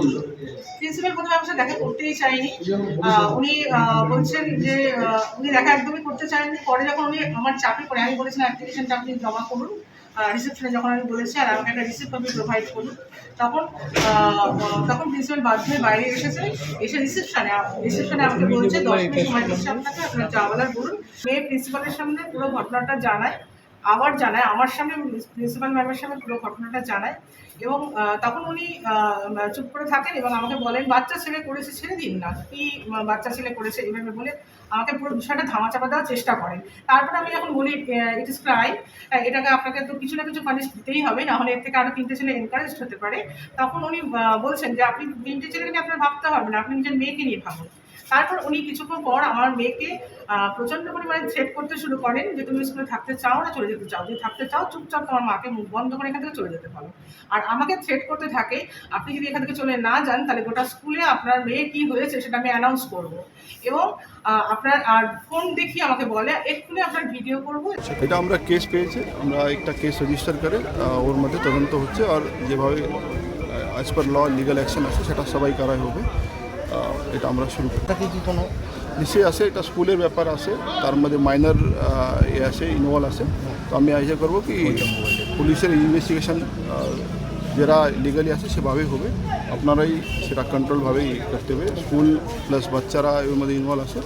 বলল প্রিন্সিপাল প্রথমে আমার সাথে দেখা করতেই চাইনি। উনি বলছেন যে উনি দেখা একদমই করতে চাননি। পরে যখন উনি আমার চাপে পড়ে আমি বলেছিলাম অ্যাপ্লিকেশনটা আপনি জমা করুন। রিসেপশনে যখন আমি বলেছি, আর আমাকে একটা রিসিপ্ট কপি প্রোভাইড করুন। তখন তখন প্রিন্সিপাল বাধ্য হয়ে বাইরে এসেছে। এসে রিসেপশনে রিসেপশনে আমাকে বলছে, দশ মিনিট সময় দিচ্ছে আপনাকে, আপনার বলার বলুন। মেয়ে প্রিন্সিপালের সামনে পুরো ঘটনাটা জানায়। আবার জানায়, আমার সামনে প্রিন্সিপাল ম্যামের সামনে পুরো ঘটনাটা জানায় এবং তখন উনি চুপ করে থাকেন এবং আমাকে বলেন, বাচ্চা ছেলে করেছে ছেড়ে দিন না। কি বাচ্চা ছেলে করেছে? এইভাবে বলে আমাকে পুরো বিষয়টা ধামাচাপা দেওয়ার চেষ্টা করেন। তারপরে আমি যখন বলি ইট ইস ক্রাইম এটাকে আপনাকে তো কিছু না কিছু পানিশ দিতেই হবে, না হলে এর থেকে আরও তিনটে ছেলে এনকারেজ হতে পারে। তখন উনি বলছেন যে, আপনি তিনটে ছেলেকে নিয়ে আপনার ভাবতে হবে না, আপনি নিজের মেয়েকে নিয়ে ভাবুন। তারপর উনি কিছুক্ষণ পর আমার মেয়েকে প্রচণ্ড পরিমাণে থ্রেট করতে শুরু করেন যে, তুমি স্কুলে থাকতে চাও না, চলে যেতে চাও। যদি থাকতে চাও, চুপচাপ তোমার মাকে মুখ বন্ধ করে এখান থেকে চলে যেতে পারো। আর আমাকে থ্রেট করতে থাকে, আপনি যদি এখান থেকে চলে না যান, তাহলে গোটা স্কুলে আপনার মেয়ে কী হয়েছে সেটা আমি অ্যানাউন্স করব। এবং আপনার, আর ফোন দেখি আমাকে বলে, এক্ষুনি আপনার ভিডিও করব। এটা আমরা কেস পেয়েছি। আমরা একটা কেস রেজিস্টার করে ওর মধ্যে তদন্ত হচ্ছে। আর যেভাবে as per law legal action আছে, সেটা সবাই করাই হবে। এটা আমরা শুরু করি। তাকে কি কোনো নিশ্চয়ই আছে? এটা স্কুলের ব্যাপার আছে। তার মধ্যে মাইনার এ আছে ইনভলভ আছে। তো আমি আশা করব কি পুলিশের ইনভেস্টিগেশন যারা লিগালি আছে, সেভাবেই হবে। আপনারাই সেটা কন্ট্রোলভাবেই করতে হবে। স্কুল প্লাস বাচ্চারা এর মধ্যে ইনভলভ আছে।